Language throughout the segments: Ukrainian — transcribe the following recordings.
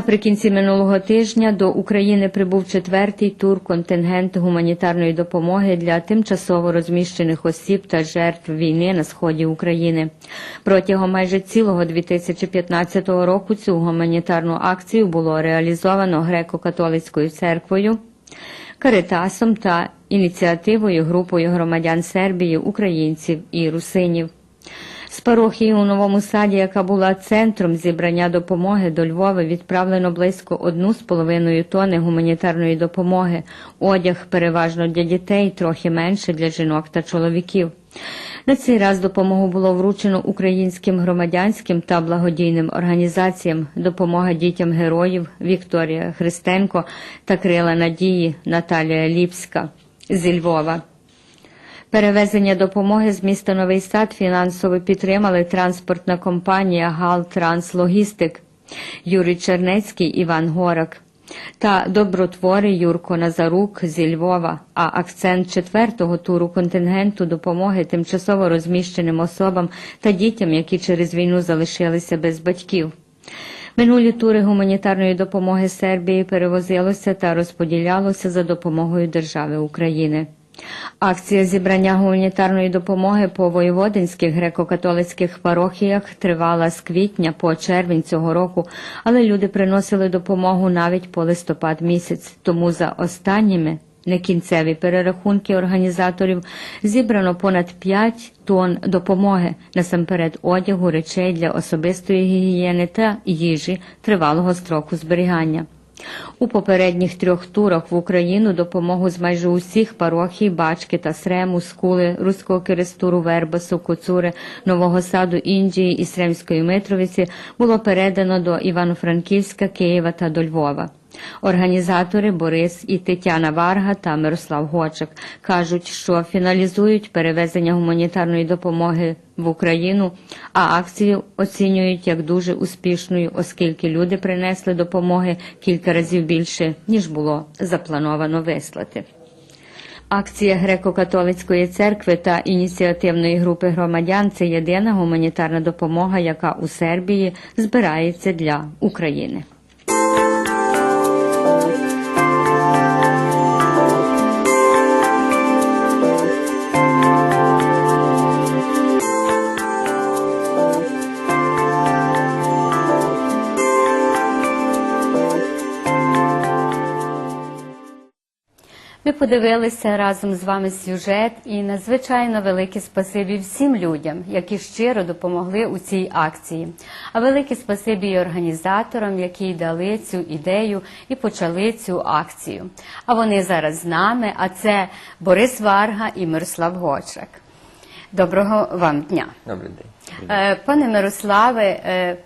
Наприкінці минулого тижня до України прибув четвертий тур контингенту гуманітарної допомоги для тимчасово розміщених осіб та жертв війни на сході України. Протягом майже цілого 2015 року цю гуманітарну акцію було реалізовано греко-католицькою церквою. Каритасом та ініціативою групою громадян Сербії, українців і русинів. З парохії у новому саді, яка була центром зібрання допомоги до Львова, відправлено близько одну з половиною тони гуманітарної допомоги, одяг переважно для дітей, трохи менше для жінок та чоловіків. На цей раз допомогу було вручено українським громадянським та благодійним організаціям допомога дітям героїв Вікторія Христенко та Крила Надії Наталія Ліпська зі Львова. Перевезення допомоги з міста Новий Сад фінансово підтримали транспортна компанія «Гал Транслогістик» Юрій Чернецький, Іван Горак та добротвори Юрко Назарук зі Львова, а акцент четвертого туру контингенту допомоги тимчасово розміщеним особам та дітям, які через війну залишилися без батьків. Минулі тури гуманітарної допомоги Сербії перевозилося та розподілялося за допомогою держави України. Акція зібрання гуманітарної допомоги по воєводинських греко-католицьких парохіях тривала з квітня по червень цього року, але люди приносили допомогу навіть по листопад місяць. Тому за останніми некінцеві перерахунки організаторів зібрано понад 5 тонн допомоги, насамперед одягу, речей для особистої гігієни та їжі тривалого строку зберігання. У попередніх трьох турах в Україну допомогу з майже усіх парохій, Бачки та Срему, Скули, Руського Керестуру, Вербасу, Коцури, Нового Саду, Індії і Сремської Митровиці було передано до Івано-Франківська, Києва та до Львова. Організатори Борис і Тетяна Варга та Мирослав Гочак кажуть, що фіналізують перевезення гуманітарної допомоги в Україну, а акцію оцінюють як дуже успішною, оскільки люди принесли допомоги кілька разів більше, ніж було заплановано вислати. Акція греко-католицької церкви та ініціативної групи громадян це єдина гуманітарна допомога, яка у Сербії збирається для України. Ми подивилися разом з вами сюжет і надзвичайно велике спасибі всім людям, які щиро допомогли у цій акції. А велике спасибі і організаторам, які дали цю ідею і почали цю акцію. А вони зараз з нами. А це Борис Варга і Мирослав Гочак. Доброго вам дня. Добрий день. Е, Пане Мирославе, е,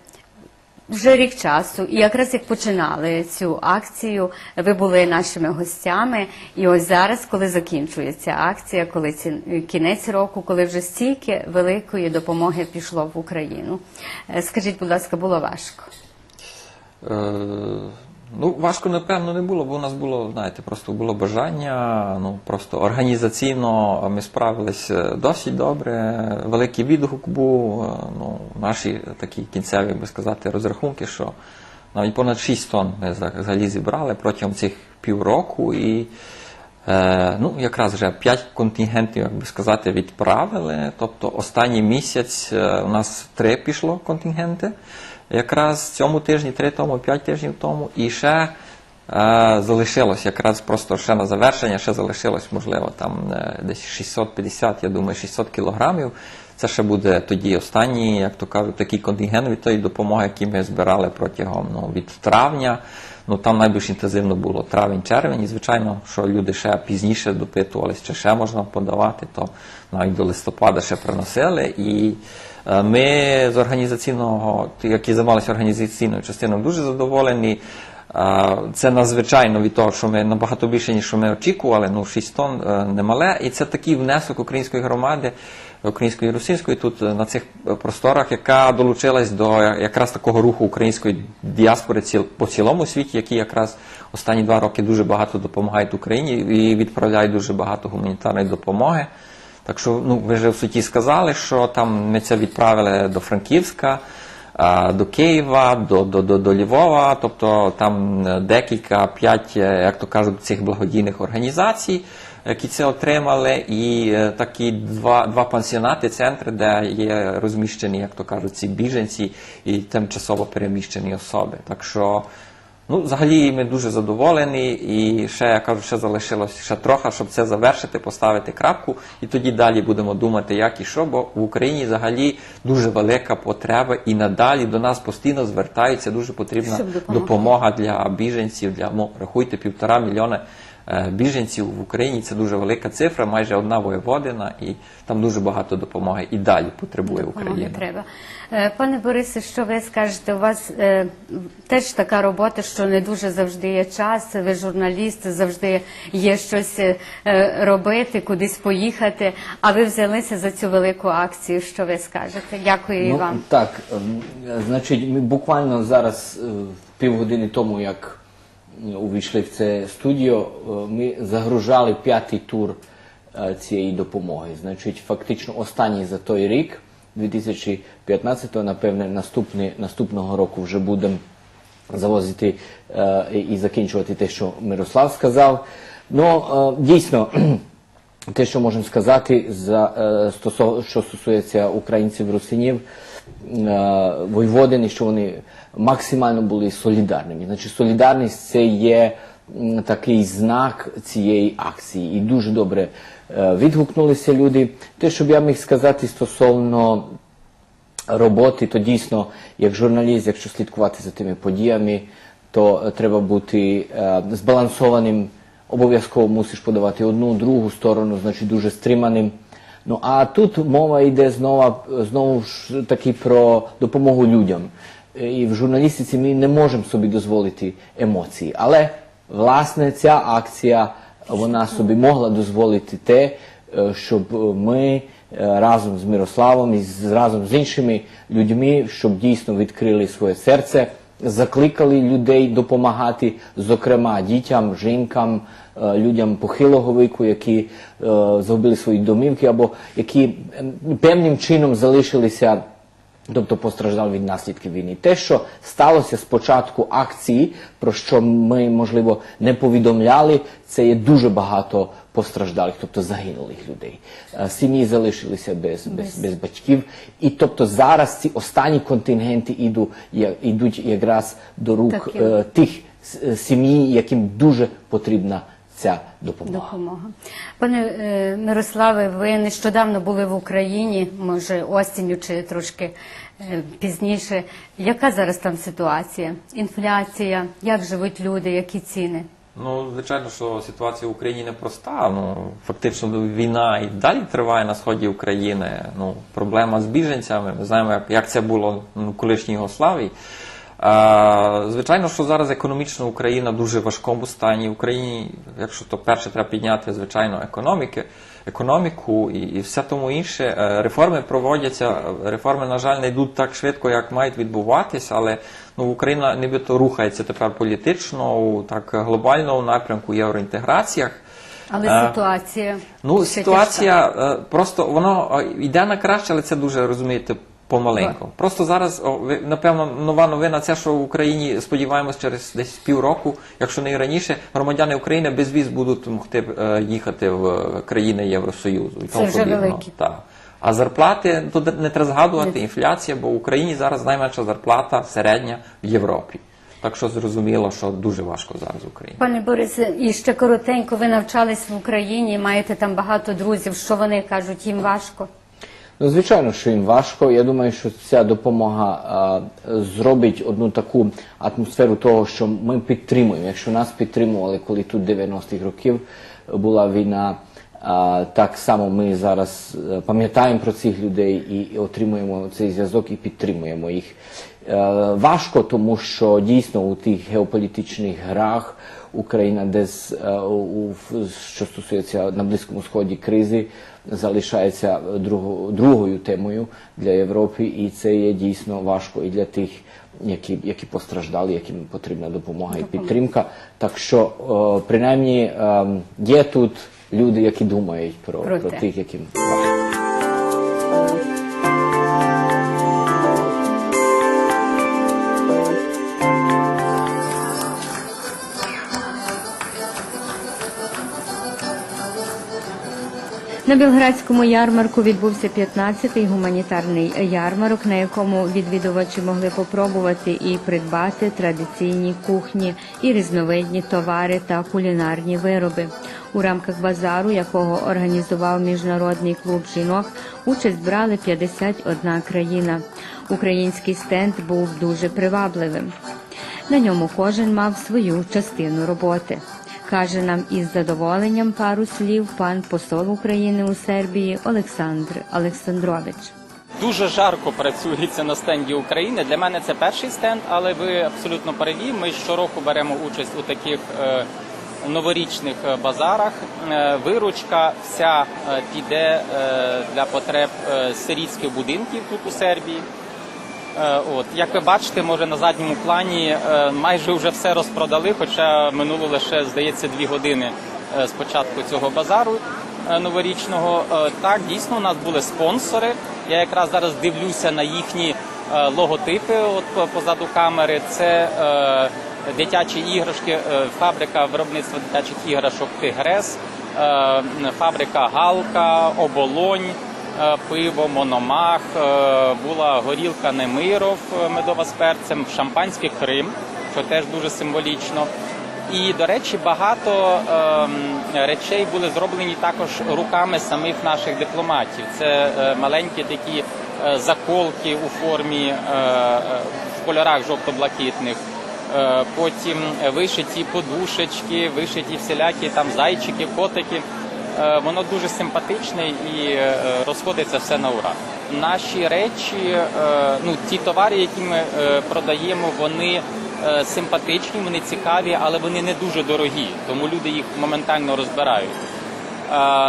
вже рік часу, і якраз як починали цю акцію, ви були нашими гостями. І ось зараз, коли закінчується акція, коли ці кінець року, коли вже стільки великої допомоги пішло в Україну. Е, Скажіть, будь ласка, було важко? Ну, важко, напевно, не було, бо у нас було, знаєте, просто було бажання. Ну, просто організаційно ми справились е, досить добре. Великий відгук був. е, Ну, наші такі кінцеві, би сказати, розрахунки, що навіть понад 6 тонн ми взагалі зібрали протягом цих півроку. І Е, ну, якраз вже 5 контингентів, як би сказати, відправили. Тобто останній місяць у нас три пішло контингенти. Якраз цьому тижні, три тому, 5 тижнів тому. І ще е, залишилось якраз просто ще на завершення, ще залишилось, можливо, там е, десь 650, я думаю, 600 кілограмів. Це ще буде тоді останній, як то кажуть, такий контингент від тої допомоги, які ми збирали протягом ну, від травня. Ну там найбільш інтенсивно було травень-червень, і звичайно, що люди ще пізніше допитувалися, чи ще можна подавати, то навіть до листопада ще приносили. І ми з організаційного, які займалися організаційною частиною, дуже задоволені. Е, Це надзвичайно від того, що ми набагато більше, ніж ми очікували. Ну, 6 тонн е, немале. І це такий внесок української громади, української і російської тут е, на цих просторах, яка долучилась до якраз такого руху української діаспори по цілому світі, які якраз останні два роки дуже багато допомагають Україні і відправляють дуже багато гуманітарної допомоги. Так що, ну, ви вже в суті сказали, що там ми це відправили до Франківська. до Києва, до, до, до, до Львова, тобто там е, декілька, п'ять, е, як то кажуть, цих благодійних організацій, які це отримали, і е, такі два, два пансіонати, центри, де є розміщені, як то кажуть, ці біженці і тимчасово переміщені особи. Так що Ну, взагалі ми дуже задоволені, і ще я кажу, ще залишилось ще трохи, щоб це завершити, поставити крапку, і тоді далі будемо думати, як і що, бо в Україні взагалі дуже велика потреба, і надалі до нас постійно звертаються. Дуже потрібна допомога для біженців. Для ну, рахуйте півтора мільйона біженців в Україні. Це дуже велика цифра, майже одна воєводина, і там дуже багато допомоги. І далі потребує Допомоги Україна. треба. Е, Пане Борисе, що ви скажете? У вас е, теж така робота, що не дуже завжди є час. Ви журналіст, завжди є щось е, робити, кудись поїхати. А ви взялися за цю велику акцію. Що ви скажете? Дякую і Ну, вам. Так, ем, значить, ми буквально зараз, е, півгодини тому, як е, увійшли в це студіо, е, ми загружали п'ятий тур е, цієї допомоги. Значить, фактично останній за той рік, 2015-го, напевне, наступного року вже будемо завозити е, і- закінчувати те, що Мирослав сказав. Ну, е, дійсно, те, що можемо сказати, за, е, що стосується українців русинів, е, воєводини, що вони максимально були солідарними. Значить, солідарність це є такий знак цієї акції. І дуже добре е, відгукнулися люди. Те, що б я міг сказати стосовно роботи, то дійсно, як журналіст, якщо слідкувати за тими подіями, то е, треба бути е, збалансованим. Обов'язково мусиш подавати одну, другу сторону, значить дуже стриманим. Ну а тут мова йде знову, знову ж таки про допомогу людям. І в журналістиці ми не можемо собі дозволити емоції. Але власне ця акція вона собі могла дозволити те, е, щоб ми е, разом з Мирославом і разом з іншими людьми, щоб дійсно відкрили своє серце, закликали людей допомагати, зокрема дітям, жінкам, людям похилого віку, які е, загубили свої домівки, або які певним чином залишилися. Тобто постраждав від наслідків війни. Те, що сталося з початку акції, про що ми, можливо, не повідомляли, це є дуже багато постраждалих, тобто загинулих людей. Е, Сім'ї залишилися без, без, без батьків. І тобто зараз ці останні контингенти іду, я- йдуть якраз до рук е, тих сім'ї, яким дуже потрібна ця допомога. Допомога. Пане е, Мирославе, ви нещодавно були в Україні, може осінню чи трошки е, пізніше. Яка зараз там ситуація? Інфляція, як живуть люди, які ціни? Ну, звичайно, що ситуація в Україні непроста. Ну, фактично війна і далі триває на сході України. Ну, проблема з біженцями. Ми знаємо, як, як це було ну, в колишній Югославії. Звичайно, що зараз економічно Україна в дуже важкому стані. В Україні, якщо то перше треба підняти, звичайно, економіки, економіку і, і все тому інше. Е, Реформи проводяться. Реформи, на жаль, не йдуть так швидко, як мають відбуватися, але ну, Україна нібито рухається тепер політично, у так глобальному напрямку євроінтеграціях. Але Е, ситуація Ну, ситуація е, просто воно йде на краще, але це дуже розумієте. Помаленьку. Просто зараз, о, ви, напевно, нова новина це, що в Україні сподіваємось через десь півроку, якщо не і раніше, громадяни України без віз будуть могти е, їхати в е, країни Євросоюзу. І Це тому вже подібного. великі. Так. А зарплати тут не треба згадувати, інфляція, бо в Україні зараз найменша зарплата середня в Європі. Так що зрозуміло, що дуже важко зараз в Україні. Пане Борисе, і ще коротенько, ви навчались в Україні, маєте там багато друзів. Що вони кажуть, їм важко? Ну, звичайно, що їм важко. Я думаю, що ця допомога а, зробить одну таку атмосферу того, що ми підтримуємо. Якщо нас підтримували, коли тут 90-х років була війна, а, так само ми зараз е, пам'ятаємо про цих людей і, і отримуємо цей зв'язок і підтримуємо їх. Е, важко, тому що дійсно у тих геополітичних грах Україна десь е, у, що стосується на Близькому Сході кризи, залишається друго- другою темою для Європи, і це є дійсно важко і для тих, які, які постраждали, яким потрібна допомога і підтримка. Так що, е, принаймні, е, є тут люди, які думають про, Про про тих, яким важко. На Білградському ярмарку відбувся 15-й гуманітарний ярмарок, на якому відвідувачі могли попробувати і придбати традиційні кухні і різновидні товари та кулінарні вироби. У рамках базару, якого організував міжнародний клуб жінок, участь брали 51 країна. Український стенд був дуже привабливим. На ньому кожен мав свою частину роботи. Каже нам із задоволенням пару слів пан посол України у Сербії Олександр Олександрович. Дуже жарко працюється на стенді України. Для мене це перший стенд, але ви абсолютно праві. Ми щороку беремо участь у таких е, новорічних е, базарах. Е, виручка вся піде для потреб сирійських будинків тут у Сербії. Е, От як ви бачите, може на задньому плані е, майже вже все розпродали, хоча минуло лише здається дві години е, з початку цього базару новорічного. Так, дійсно, у нас були спонсори. Я якраз зараз дивлюся на їхні логотипи. От позаду камери. Це дитячі іграшки, фабрика виробництва дитячих іграшок Тигрес, фабрика Галка, Оболонь пиво, мономах, е, була горілка Немиров, е, медова з перцем, шампанське Крим, що теж дуже символічно. І, до речі, багато ем, речей були зроблені також руками самих наших дипломатів. Це е, маленькі такі е, заколки у формі е, е, в кольорах жовто-блакитних. Е, Потім вишиті подушечки, вишиті всілякі там зайчики, котики. Е, Воно дуже симпатичне і е, розходиться все на ура. Наші речі, е, ну ті товари, які ми продаємо, вони симпатичні, вони цікаві, але вони не дуже дорогі, тому люди їх моментально розбирають.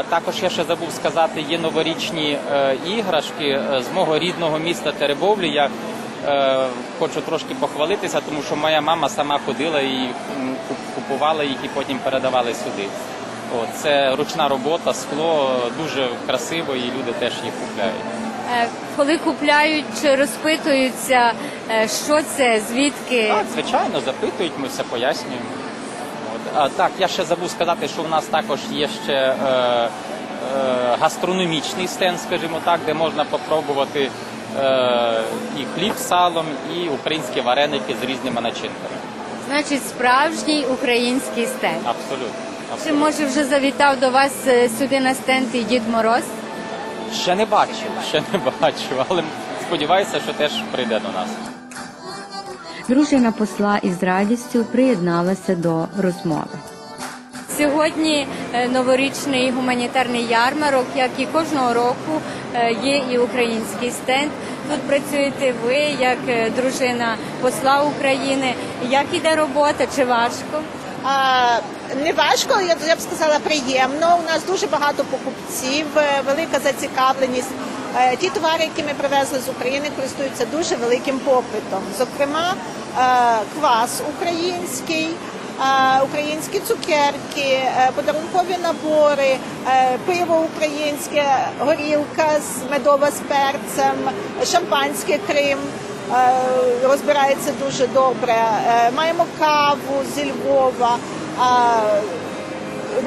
Також я ще забув сказати, є новорічні іграшки з мого рідного міста Теребовлі. Я хочу трошки похвалитися, тому що моя мама сама ходила і купувала їх і потім передавали сюди. От, це ручна робота, скло дуже красиво, і люди теж їх купляють. Е, Коли купляють, чи розпитуються, е, що це, звідки? Так, звичайно, запитують, ми все пояснюємо. От. А, так, я ще забув сказати, що в нас також є ще е, е, гастрономічний стенд, скажімо так, де можна попробувати е, і хліб з салом, і українські вареники з різними начинками. Значить, справжній український стенд. Абсолютно. Чи може вже завітав до вас е, сюди на стенд і Дід Мороз? Ще не бачив, ще не бачив, але сподіваюся, що теж прийде до нас. Дружина посла із радістю приєдналася до розмови. Сьогодні е, новорічний гуманітарний ярмарок, як і кожного року, е, є і український стенд. Тут працюєте ви як дружина посла України. Як іде робота? Чи важко? Не важко, я, б сказала, приємно. У нас дуже багато покупців, е, велика зацікавленість. Е, Ті товари, які ми привезли з України, користуються дуже великим попитом. Зокрема, е, квас український, українські цукерки, подарункові набори, пиво українське, горілка медова з перцем, шампанське Крим розбирається дуже добре. Е, Маємо каву зі Львова, е,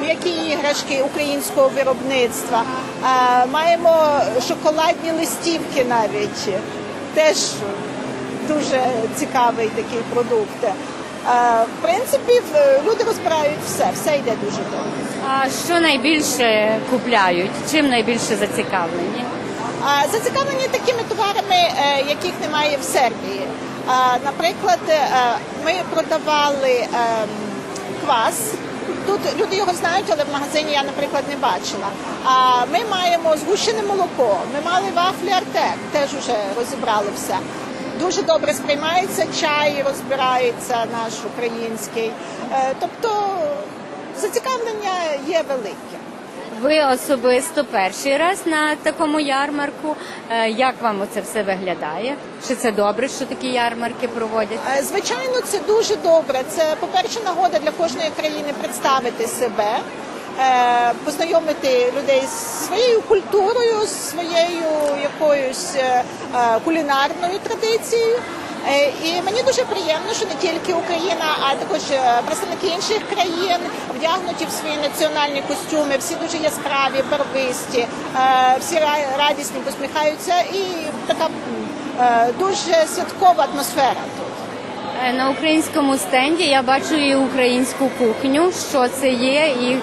м'які іграшки українського виробництва. Е, Маємо шоколадні листівки навіть. Теж дуже цікавий такий продукт. Е, В принципі, люди розбирають все, все йде дуже добре. А що найбільше купляють? Чим найбільше зацікавлені? Зацікавлені такими товарами, е, яких немає в Сербії. Наприклад, е, ми продавали ем, квас. Тут люди його знають, але в магазині я, наприклад, не бачила. А ми маємо згущене молоко. Ми мали вафлі Артек, теж вже розібрали все. Дуже добре сприймається чай, розбирається наш український. Е, Тобто зацікавлення є велике. Ви особисто перший раз на такому ярмарку. Е, Як вам оце все виглядає? Чи це добре, що такі ярмарки проводять? Е, Звичайно, це дуже добре. Це, по-перше, нагода для кожної країни представити себе, е, познайомити людей з своєю культурою, з своєю якоюсь кулінарною традицією. Е, І мені дуже приємно, що не тільки Україна, а також е, представники інших країн вдягнуті в свої національні костюми. Всі дуже яскраві, барвисті, е, всі радісні, посміхаються, і така дуже святкова атмосфера тут. На українському стенді я бачу і українську кухню, що це є, і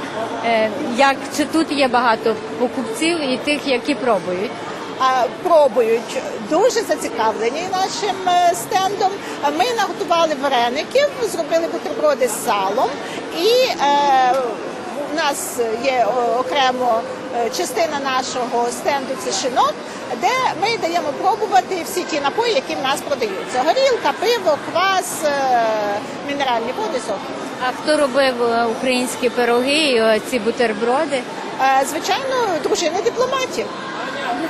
як чи тут є багато покупців і тих, які пробують. Пробують дуже зацікавлені нашим е, стендом. Ми наготували вареників, зробили бутерброди з салом, і е, у нас є окремо е, частина нашого стенду це шинок, де ми даємо пробувати всі ті напої, які в нас продаються: горілка, пиво, квас, мінеральні води, соки. А хто робив українські пироги і ці бутерброди? Звичайно, дружини дипломатів.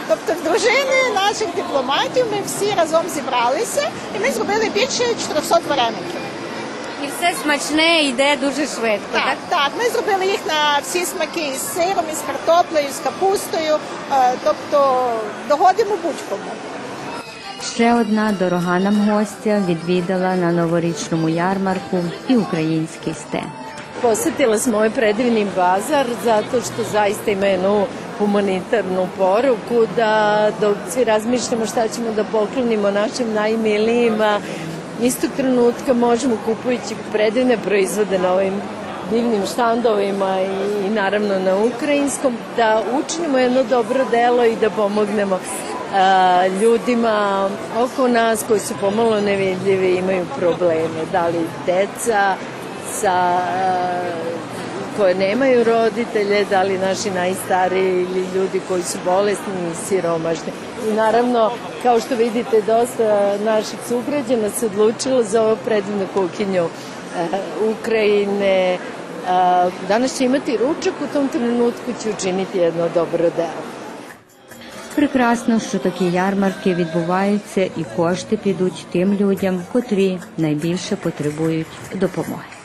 Тобто дружини наших дипломатів ми всі разом зібралися і ми зробили більше 400 вареників. І все смачне йде дуже швидко, так? Так, так, ми зробили їх на всі смаки із сиром, із картоплею, з капустою. Е, Тобто догодимо будь-кому. Ще одна дорога нам гостя відвідала на новорічному ярмарку і український стенд. Posetila smo ovaj predivni bazar zato što zaista ima jednu humanitarnu poruku da dok svi razmišljamo šta ćemo da poklonimo našim najmilijima, istog trenutka možemo kupujući predivne proizvode na ovim divnim štandovima i, i naravno na ukrajinskom, da učinimo jedno dobro delo i da pomognemo a, ljudima oko nas koji su pomalo nevidljivi imaju probleme, da li deca, sa koje nemaju roditelje, da li naši najstariji ili ljudi koji su bolesni i siromašni. I naravno, kao što vidite, dosta naših sugrađana se odlučilo za ovu predivnu kuhinju eh, Ukrajine. Eh, Danas će imati ručak, u tom trenutku će učiniti jedno dobro delo. Прекрасно, що такі ярмарки відбуваються і кошти підуть тим людям, котрі найбільше потребують допомоги.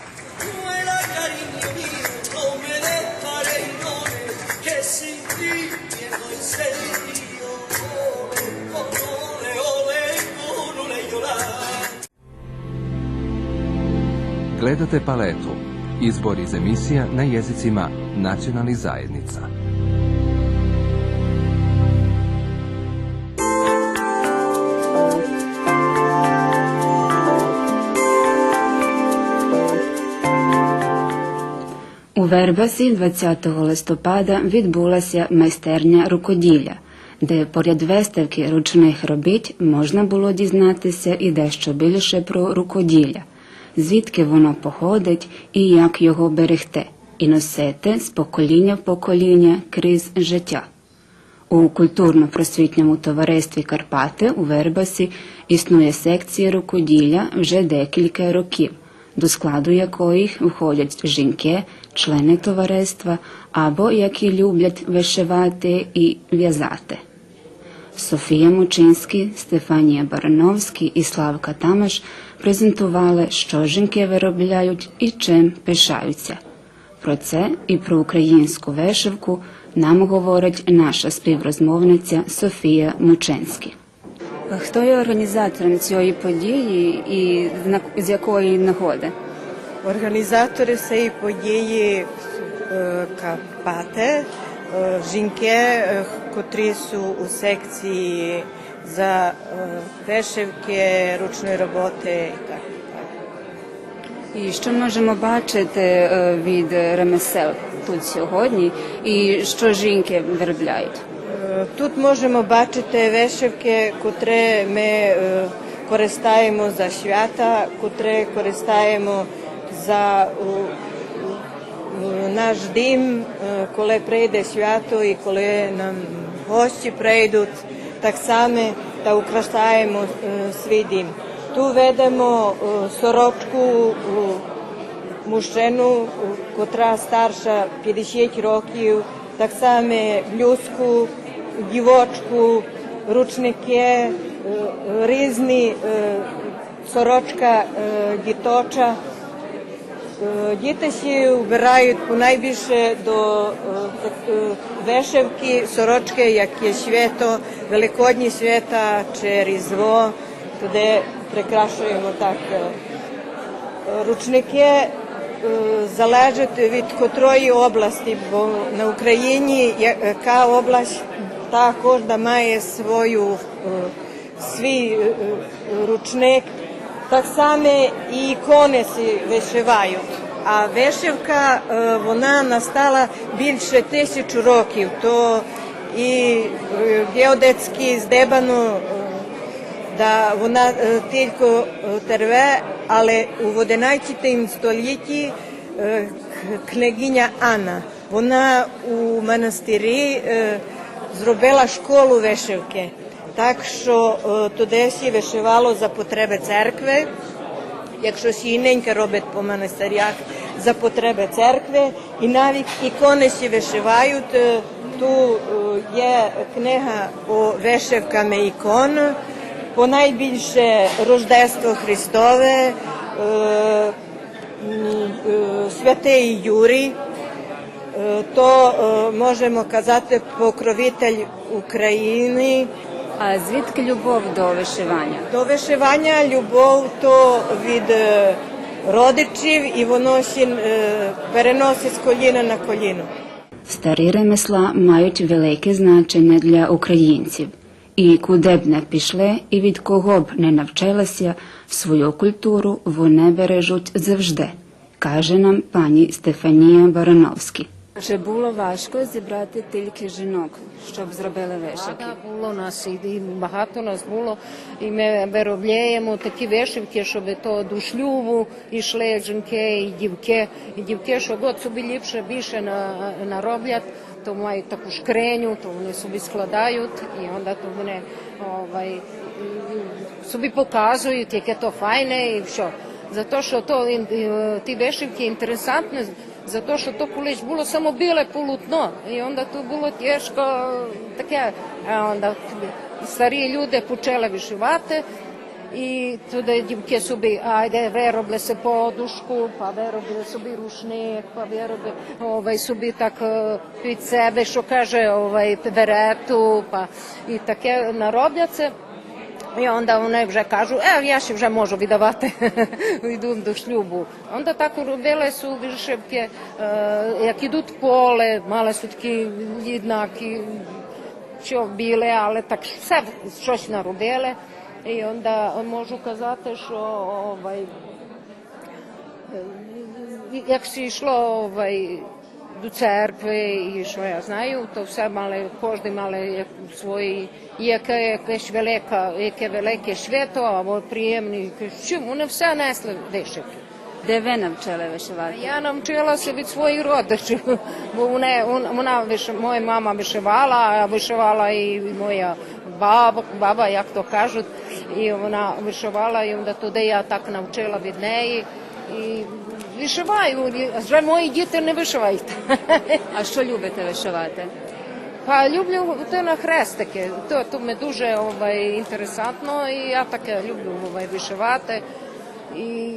Gledate paletu. Izbor iz emisija na jezicima nacionalnih zajednica. У Вербасі 20 листопада відбулася майстерня рукоділля, де поряд виставки ручних робіт можна було дізнатися і дещо більше про рукоділля, звідки воно походить і як його берегти, і носити з покоління в покоління крізь життя. У культурно-просвітньому товаристві Карпати у Вербасі існує секція рукоділля вже декілька років, до складу якої входять жінки, члени товариства або які люблять вишивати і в'язати. Софія Мучинський, Стефанія Барановський і Славка Тамаш презентували, що жінки виробляють і чим пишаються. Про це і про українську вишивку нам говорить наша співрозмовниця Софія Мучинський. Хто є організатором цієї події і з якої нагоди? Організатори цієї події е, Карпати, е, жінки, е, котрі у секції за е, вишивки, ручної роботи і так. І що можемо бачити е, від ремесел тут сьогодні, і що жінки виробляють? Е, Тут можемо бачити вишивки, котрі ми е, користаємо за свята, котрі користаємо за наш дім, коли прийде свято і коли нам гості прийдуть, так само та украшаємо свій дім. Тут ведемо сорочку мужчину, котра старша 50 років, так само блюзку, дівочку, ручники, різні сорочка діточа. Е, Діти всі вбирають найбільше до е, е, вишивки, сорочки, як є свято, великодні свята чи різдво. туди прикрашуємо так ручники. Залежить від котрої області, бо на Україні яка область та кожна має свою свій ручник. Так само і ікони си вишивають. А вишивка вона настала більше тисячу років. То і геодетські здебано е, да вона тільки терве, але у 11 столітті княгиня Анна, вона у монастирі зробила школу вишивки. Так що е, туди всі вишивало за потреби церкви. Якщо сіненьке робить по монастирях за потреби церкви, і навіть ікони всі вишивають. е, Ту е, є книга о вишивками ікон, по найбільше Рождество Христове, Святий Юрій, то можемо казати покровитель України. А звідки любов до вишивання? До вишивання любов то від е, родичів і воно ще е, переносить з коліна на коліно. Старі ремесла мають велике значення для українців. І куди б не пішли, і від кого б не навчилися, свою культуру вони бережуть завжди, каже нам пані Стефанія Барановська. Чи було важко зібрати тільки жінок, щоб зробили вишивки? Було нас і багато нас було. І ми виробляємо такі вишивки, щоб то до шлюбу йшли жінки і дівки. І дівки, щоб от собі ліпше більше нароблять, то мають таку шкриню, то вони собі складають, і онда то вони і- собі показують, яке то файне і все. За те, що то, е, ті вишивки інтересантні, те, що то колись було само біле полотно, і onda то було тяжко таке, а onda старі люди почали вишивати, і туди дівки собі, айде, виробили се подушку, па виробили собі рушник, па виробили ovaj, собі так е, під себе, що каже, ovaj, верету, па і таке наробляться. І onda вони вже кажуть, е, я ще вже можу віддавати, йду до шлюбу. Onda tako робили su вишивки, як ідуть поле, мали такі jednaki, що біле, але так все щось наробили. І onda можу казати, що е, як йшло ovaj, до церкви і що я знаю, то все мали, кожен мали свої, яке якесь велика, яке велике свято, або приємні, що вони все несли вишивки. Де ви навчили вишивати? Я навчилася від своїх родичів, бо вона, вона моя мама вишивала, а вишивала і моя баба, баба, як то кажуть, і вона вишивала, і туди я так навчила від неї. І вишиваю, вже мої діти не вишивають. А що любите вишивати? А люблю на хрестики. То, то ми дуже інтересантно, і я таке люблю вишивати. І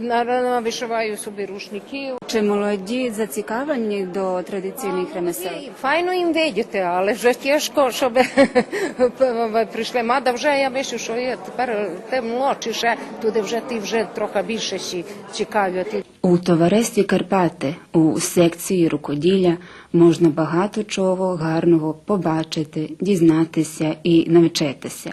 на- вишиваю собі рушників. Чи молоді зацікавлені до традиційних ремесел? Файно їм видіти, але вже тяжко, щоб прийшли. Мада вже я вишив, що є тепер те молодші ще туди вже ті вже трохи більше ще цікаві. У товаристві Карпати у секції рукоділля можна багато чого гарного побачити, дізнатися і навчитися.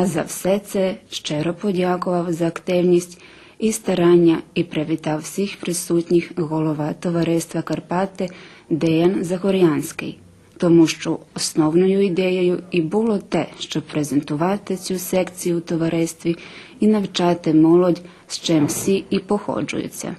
А за все це щиро подякував за активність і старання і привітав всіх присутніх голова товариства Карпати Деян Загорянський, тому що основною ідеєю і було те, щоб презентувати цю секцію у товаристві і навчати молодь, з чим всі і походжуються.